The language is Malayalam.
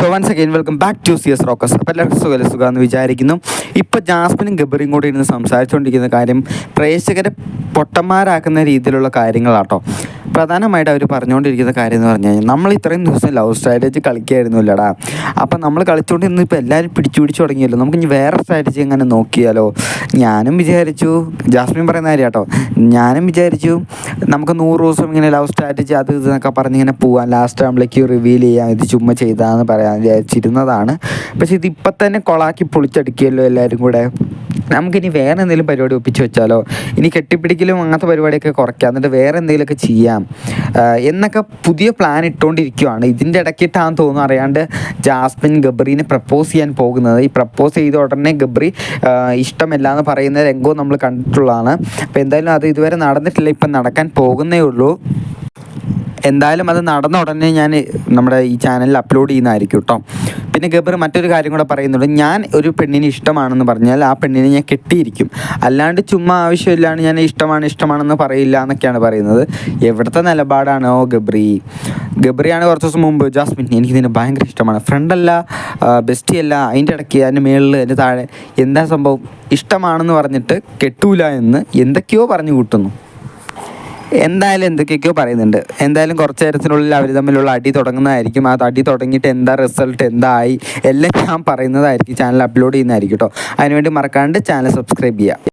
So once again welcome back to C S rocks അപ്പോൾ എല്ലാവർക്കും സുഖം സുഖമെന്ന് വിചാരിക്കുന്നു. ഇപ്പോൾ ജാസ്മിനും ഗബറിയും കൂടി ഇരുന്ന് സംസാരിച്ചുകൊണ്ടിരിക്കുന്ന കാര്യം പ്രേക്ഷകരെ പൊട്ടന്മാരാക്കുന്ന രീതിയിലുള്ള കാര്യങ്ങളാട്ടോ. പ്രധാനമായിട്ട് അവർ പറഞ്ഞുകൊണ്ടിരിക്കുന്ന കാര്യം എന്ന് പറഞ്ഞു കഴിഞ്ഞാൽ നമ്മൾ ഇത്രയും ദിവസം ലവ് സ്ട്രാറ്റജി കളിക്കായിരുന്നില്ലടാ. അപ്പം നമ്മൾ കളിച്ചുകൊണ്ടിരുന്ന ഇപ്പോൾ എല്ലാവരും പിടിച്ചു പിടിച്ചു തുടങ്ങിയല്ലോ. നമുക്ക് ഇനി വേറെ സ്ട്രാറ്റജി എങ്ങനെ നോക്കിയാലോ? ഞാനും വിചാരിച്ചു ജാസ്മിൻ പറയുന്ന കാര്യം കേട്ടോ ഞാനും വിചാരിച്ചു നമുക്ക് നൂറ് ദിവസം ഇങ്ങനെ ലവ് സ്ട്രാറ്റജി അത് ഇതെന്നൊക്കെ പറഞ്ഞ് ഇങ്ങനെ പോകാൻ ലാസ്റ്റ് ആകുമ്പോഴേക്ക് റിവീൽ ചെയ്യാം. ഇത് ചുമ്മാ ചെയ്താന്ന് പറയാൻ വിചാരിച്ചിരുന്നതാണ്. പക്ഷെ ഇത് ഇപ്പം തന്നെ കൊളാക്കി പൊളിച്ചടിക്കുമല്ലോ എല്ലാവരും കൂടെ. നമുക്കിനി വേറെ എന്തെങ്കിലും പരിപാടി ഒപ്പിച്ച് വെച്ചാലോ? ഇനി കെട്ടിപ്പിടിക്കലും അങ്ങനത്തെ പരിപാടിയൊക്കെ കുറയ്ക്കാം. എന്നിട്ട് വേറെ എന്തെങ്കിലുമൊക്കെ ചെയ്യാം. എന്നൊക്കെ പുതിയ പ്ലാൻ ഇട്ടുകൊണ്ടിരിക്കുകയാണ് ഇതിന്റെ ഇടയ്ക്കിട്ടാന്ന് തോന്നുന്നു അറിയാണ്ട് ജാസ്മിൻ ഗബ്രീനെ പ്രപ്പോസ് ചെയ്യാൻ പോകുന്നത്. ഈ പ്രപ്പോസ് ചെയ്ത ഉടനെ ഗബ്രി ഇഷ്ടമല്ല എന്ന് പറയുന്ന രംഗവും നമ്മൾ കണ്ടിട്ടുള്ളതാണ്. അപ്പോൾ എന്തായാലും അത് ഇതുവരെ നടന്നിട്ടില്ല. ഇപ്പം നടക്കാൻ പോകുന്നേ ഉള്ളൂ. എന്തായാലും അത് നടന്ന ഉടനെ ഞാൻ നമ്മുടെ ഈ ചാനലിൽ അപ്ലോഡ് ചെയ്യുന്നതായിരിക്കും കേട്ടോ പിന്നെ ഗബർ മറ്റൊരു കാര്യം കൂടെ പറയുന്നുണ്ട്. ഞാൻ ഒരു പെണ്ണിന് ഇഷ്ടമാണെന്ന് പറഞ്ഞാൽ ആ പെണ്ണിനെ ഞാൻ കെട്ടിയിരിക്കും. അല്ലാണ്ട് ചുമ്മാ ആവശ്യമില്ലാണ്ട് ഞാൻ ഇഷ്ടമാണ് ഇഷ്ടമാണെന്ന് പറയില്ല എന്നൊക്കെയാണ് പറയുന്നത്. എവിടുത്തെ നിലപാടാണോ ഗബ്രി? ഗബ്രിയാണ് കുറച്ച് ദിവസം മുമ്പ് ജാസ്മിൻ എനിക്ക് നിന്നെ ഭയങ്കര ഇഷ്ടമാണ്. ഫ്രണ്ടല്ല ബെസ്റ്റി അല്ല അതിന്റെ ഇടയ്ക്ക് അതിന്റെ മേളിൽ അതിന്റെ താഴെ എന്താ സംഭവം? ഇഷ്ടമാണെന്ന് പറഞ്ഞിട്ട് കെട്ടൂല എന്ന് എന്തൊക്കെയോ പറഞ്ഞു കൂട്ടുന്നു. എന്തായാലും എന്തൊക്കെയൊക്കെയോ പറയുന്നുണ്ട്. എന്തായാലും കുറച്ച് നേരത്തിനുള്ളിൽ അവർ തമ്മിലുള്ള അടി തുടങ്ങുന്നതായിരിക്കും. ആ അടി തുടങ്ങിയിട്ട് എന്താ റിസൾട്ട് എന്തായി? എല്ലാം ഞാൻ പറയുന്നതായിരിക്കും. ചാനൽ അപ്ലോഡ് ചെയ്യുന്നതായിരിക്കും കേട്ടോ അതിനുവേണ്ടി മറക്കാണ്ട് ചാനൽ സബ്സ്ക്രൈബ് ചെയ്യുക.